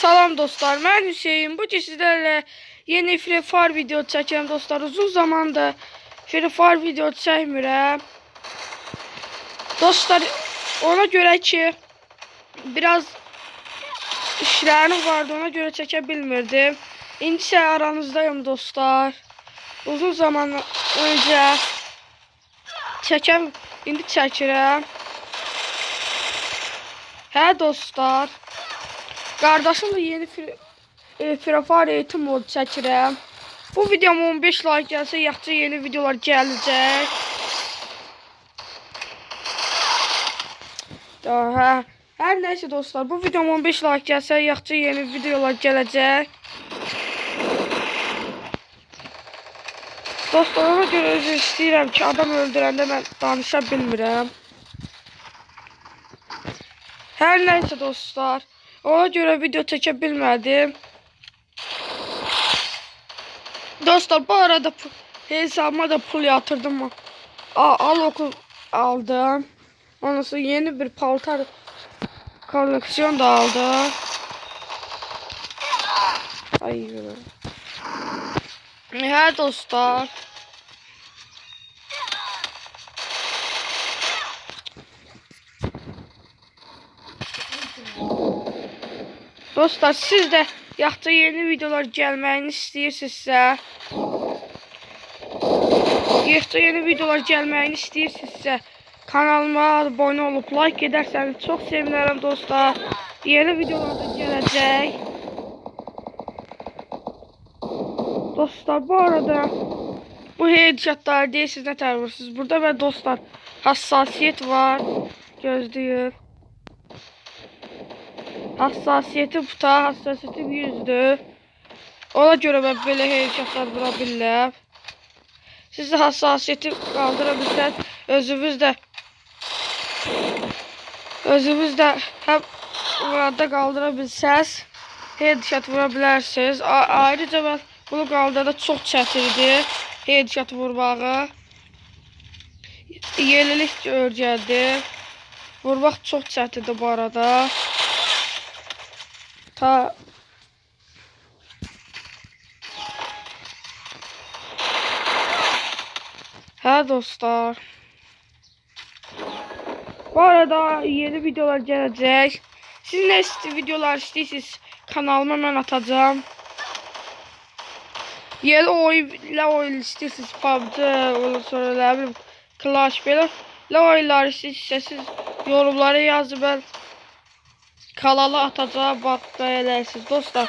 Salam dostlar, mən Hüseyin. Bu sizlərlə yeni Free Fire video çəkirəm dostlar. Uzun zamandır Free Fire video çəkmirəm. Dostlar, ona görə ki biraz işlərim vardı, ona görə çəkə bilmirdim. İndi isə aranızdayım dostlar. Uzun zaman öncə çəkəm, indi çəkirəm. Hə dostlar. Qardaşımla yeni Free e, eğitim modu çəkirəm. Bu videoma 15 like gəlsə, yaxşı yeni videolar gələcək. Da, hə. Hər nəysə dostlar, bu videoma 15 like gəlsə, yaxşı yeni videolar gələcək. Dostlar, ona görə üzr istəyirəm ki, adam öldürəndə mən danışa bilmirəm. Hər nəysə dostlar, ona görə video çəkə bilmədim. Dostlar, bu arada hesabıma da pul yatırdım. A al oku aldım. Ondan sonra yeni bir paltar koleksiyon da aldım. Ay. Hə dostlar. Dostlar siz də yaxşı yeni videolar gəlməyini istəyirsinizsə yaxşı yeni videolar gəlməyini istəyirsinizsə kanalıma abunə olub like edərsəniz çox sevinərəm dostlar. Yeni videolar da gələcək. Dostlar bu arada bu headshotlar deyirsiniz nə tər vurursunuz. Burada və dostlar hassasiyet var. Gözləyin. Hassasiyeti buta, hassasiyeti yüzdür. Ona görə mən belə headshotlar vura bilirəm. Siz də hassasiyeti qaldıra bilsəz, özünüz də özünüz də həm burada qaldıra bilsəz, ayrıca mən bunu qaldırda çox çətindir headshot vurmağı. Yenilik öyrəndim. Vurmaq çox çətindir bu arada. Ta Hə dostlar. Bu arada yeni videolar gələcək. Siz nə isti videolar istəyirsiniz kanalıma mən atacağım. Yeni oyunla oyun istəyirsiniz PUBG, ondan sonra nə bilim Clash belə nə oyunlar istəyirsiniz yorumlara yazın mən kanala atacağım bax beğenirsiniz dostlar.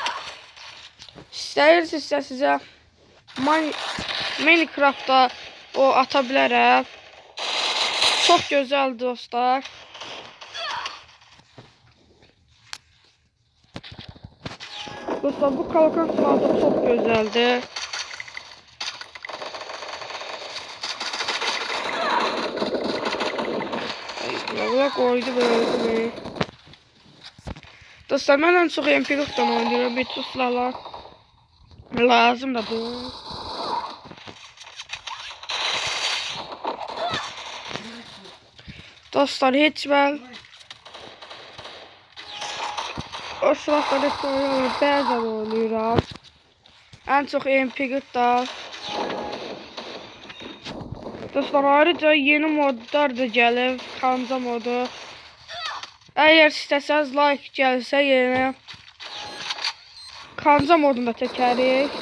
İstəyirsinizsə sizə Min Minecraftda o ata bilərəm. Çox gözəl dostlar. Dostlar bu kalkan sular da çok güzeldi. Ay, koydu böyle. Dostlar ben en çok MP40'dan oynuyorum. Bütün silahlar lazım da bu. Dostlar hiç ben o silahları hep oynuyorum. Bazen oynuyorum. En çok MP40'da. Dostlar ayrıca yeni modlar da gəlir. Kanca modu. Əgər istəsəz like gəlsə yeni kanca modunda çəkərik.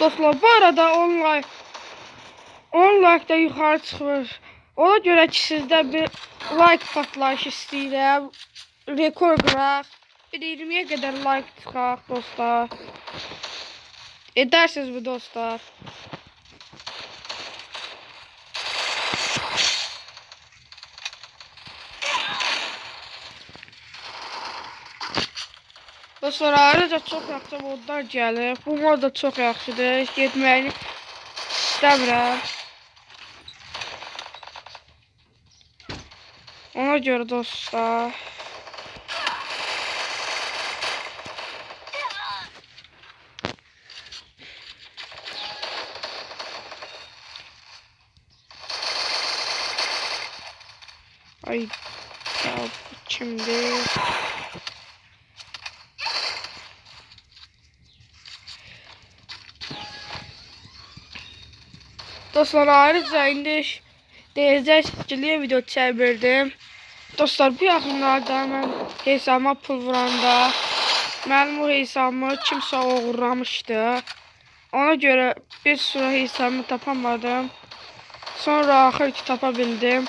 Dostlar bu arada 10 like 10 like da yuxarı çıxır. Ona görə ki sizdə bir like patlayışı istəyirəm. Rekor qıraq. Bir 20-yə qədər like çıxaq dostlar. Edərsiniz bu dostlar. Dostlar ayrıca çox yaxşı modlar gəlir. Bu mod da çox yaxşıdır. Getməyini istəmirəm. Ona görə dostlar. Ay. Ya, Kimdir? Dostlar ayrıca indi deyəcəksiniz video çevirdim. Dostlar bu yaxınlarda mən hesabıma pul vuranda mənim o hesabımı kimsə oğurlamışdı. Ona görə bir sürü hesabımı tapamadım. Sonra axır ki tapa bildim.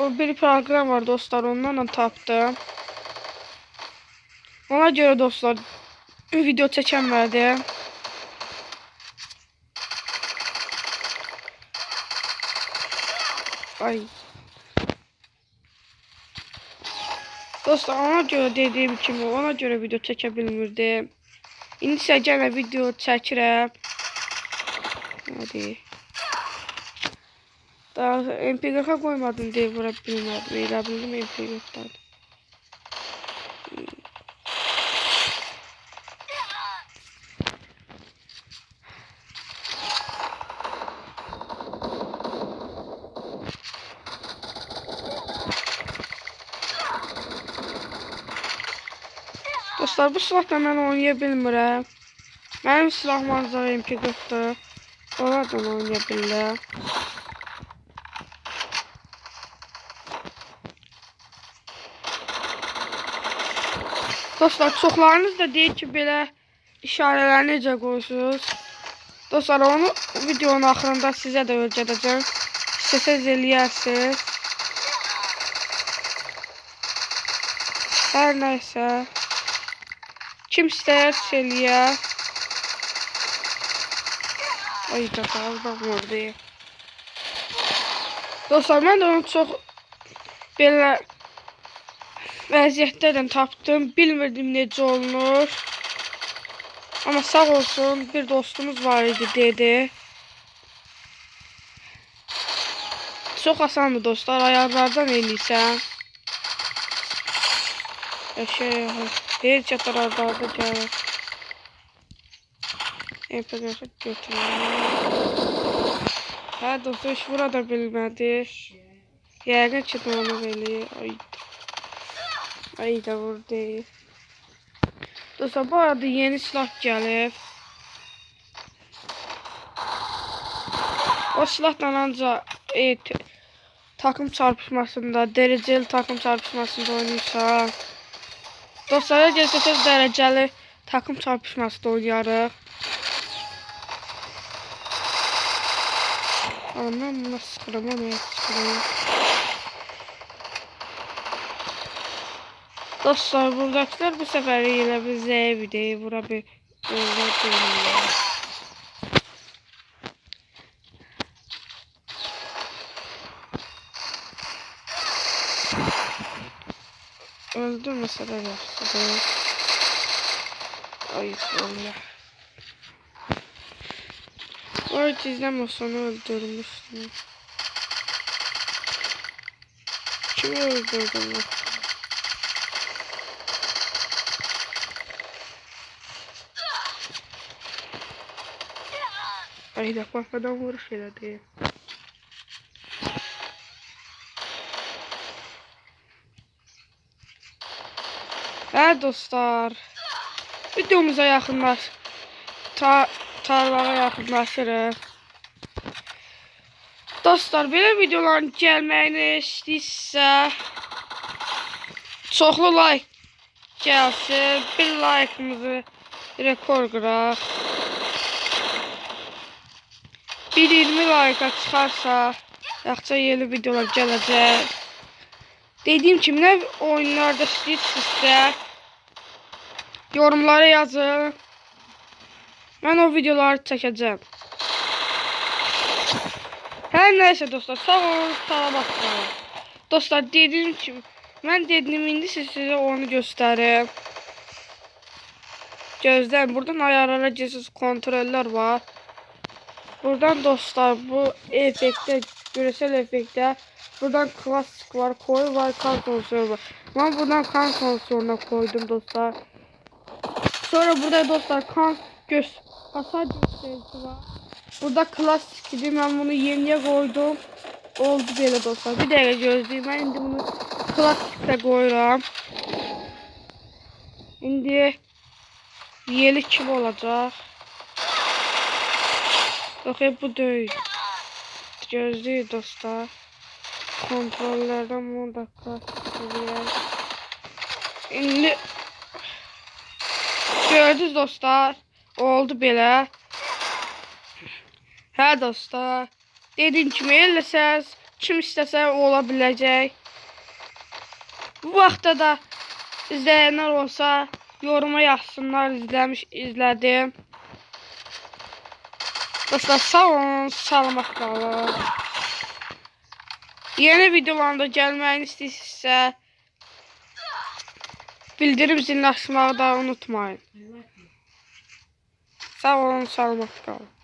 O bir program var dostlar ondan da tapdım. Ona görə dostlar video çəkəmədim. Ay. Dostlar ona görə dediyim kimi ona görə video çəkə. İndi isə yenə video çəkirəm. Hadi. Daha MP40'a koymadım diye vura bilmedim. Elə bildim MP40'dan. Dostlar bu silahla mən oynaya bilmirəm. Mənim silah manzara MP40'dır. Oradan oynaya bilirəm. Dostlar çoxlarınız da deyir ki belə işarələri necə qoyursunuz. Dostlar onu videonun axırında sizə də öyrədəcəm. İstəsəz eləyərsiniz. Hər nəysə. Kim istəyərsə eləyər. Ay da bax orada. Dostlar mən də onu çox belə vəziyyətlərdən tapdım. Bilmirdim necə olunur. Amma sağ olsun bir dostumuz var idi dedi. Çox asandır dostlar. Ayarlardan eləyirsən. Eşey, bir çatarlarda gəlir. Empedəsə götürür. Hə dostlar heç vura da bilmədi. Yəqin ki, onu eləyir. Ay. Ay da vurdu. Dostlar bu arada yeni silah gəlib. O silahla ancaq e, takım çarpışmasında, dərəcəli takım çarpışmasında oynayırsan. Dostlar əgər istəsəz dərəcəli takım çarpışmasında oynayarıq. Anam buna sıxıram, o nəyə sıxıram. Dostlar buradakiler bu sefer yine bize evde bura bir öyle dönüyor. Öldürmese de yapsa da. Ay Allah. Bu arada izlemiyorsan öldürmüştüm. Kimi öldürdüm ben? Ay da kafadan vuruş elədi. Hə dostlar. Videomuza yaxınlaş. Ta tarlağa yaxınlaşırıq. Dostlar, belə videoların gəlməyini istəyirsə çoxlu like gəlsin. Bir like'ımızı rekor qıraq. Bir 20 like çıxarsa, yaxşı yeni videolar gələcək. Dediyim kimi nə oyunlarda istəyirsinizsə yorumlara yazın. Mən o videoları çəkəcəm. Hər nəysə dostlar, sağ olun, salamat qalın. Dostlar, dediyim kimi, mən dedim indi sizə onu göstərim. Gözləyin, buradan ayarlara gesiz kontrollər var. Buradan dostlar bu efektə, görsel efektə buradan klasik var, koyu var, kan konsolu var. Ben buradan kan konsoluna koydum dostlar. Sonra burada dostlar kan göz hasar gösterisi var. Burada klasik gibi ben bunu yeniye koydum. oldu belə dostlar. Bir dəqiqə gözləyin. Mən indi bunu klassikə qoyuram. İndi yeli kim? Yox, e, bu deyil. Gözləyin dostlar. Kontrollərdən 10 dəqiqə eləyək. Gördünüz dostlar. Oldu belə. Hə dostlar. Dediyim kimi eləsəz, kim istəsə ola biləcək. Bu vaxtda da izləyənlər olsa yoruma yazsınlar izləmiş, izlədim. Dostlar sağ olun, salamat qalın. Yeni videolarda gəlməyini istəyirsinizsə bildirim zilini açmağı da unutmayın. Sağ olun, salamat qalın.